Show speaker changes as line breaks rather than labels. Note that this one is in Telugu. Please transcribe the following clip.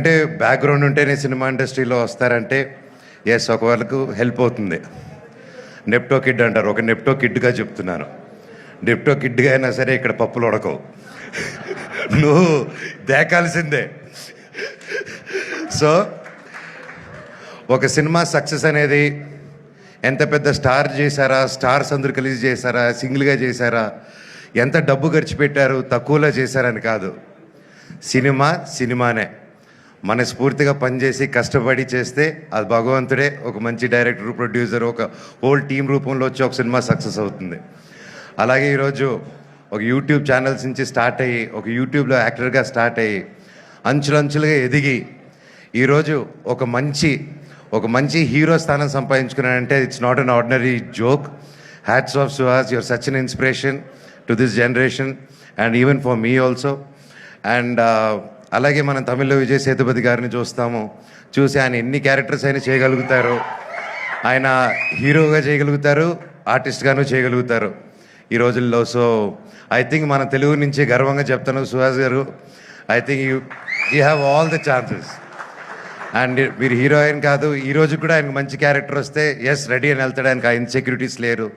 అంటే బ్యాక్గ్రౌండ్ ఉంటేనే సినిమా ఇండస్ట్రీలో వస్తారంటే ఎస్ ఒక వాళ్ళకు హెల్ప్ అవుతుంది. నెప్టో కిడ్ అంటారు. ఒక నెప్టో కిడ్గా చెప్తున్నాను. నెప్టో కిడ్గా అయినా సరే ఇక్కడ పప్పులు ఉడకవు. నువ్వు దేకాల్సిందే. సో ఒక సినిమా సక్సెస్ అనేది ఎంత పెద్ద స్టార్ చేశారా స్టార్స్ అందరు కలిసి చేశారా సింగిల్గా చేశారా ఎంత డబ్బు ఖర్చు పెట్టారు తక్కువలో చేశారని కాదు. సినిమా సినిమానే. మనస్ఫూర్తిగా పనిచేసి కష్టపడి చేస్తే అది భగవంతుడే ఒక మంచి డైరెక్టర్ ప్రొడ్యూసర్ ఒక హోల్ టీం రూపంలో వచ్చి ఒక సినిమా సక్సెస్ అవుతుంది. అలాగే ఈరోజు ఒక యూట్యూబ్ ఛానల్స్ నుంచి స్టార్ట్ అయ్యి ఒక యూట్యూబ్లో యాక్టర్గా స్టార్ట్ అయ్యి అంచులంచులుగా ఎదిగి ఈరోజు ఒక మంచి ఒక మంచి హీరో స్థానం సంపాదించుకున్నానంటే it's not an ordinary joke hats off Suhas your such an inspiration to this generation and even for me also and అలాగే మనం తమిళ్ళో విజయ్ సేతుపతి గారిని చూస్తాము. చూసి ఆయన ఎన్ని క్యారెక్టర్స్ అయినా చేయగలుగుతారు. ఆయన హీరోగా చేయగలుగుతారు ఆర్టిస్ట్గాను చేయగలుగుతారు. ఈ రోజుల్లో సో ఐ థింక్ మన తెలుగు నుంచి గర్వంగా చెప్తాను సుహాస్ గారు. I think you you have all the chances. And మీరు హీరోయిన్ కాదు ఈరోజు కూడా ఆయనకు మంచి క్యారెక్టర్ వస్తే ఎస్ రెడీ అని వెళ్తాడు. ఆయనకు ఆ ఇన్సెక్యూరిటీస్ లేరు.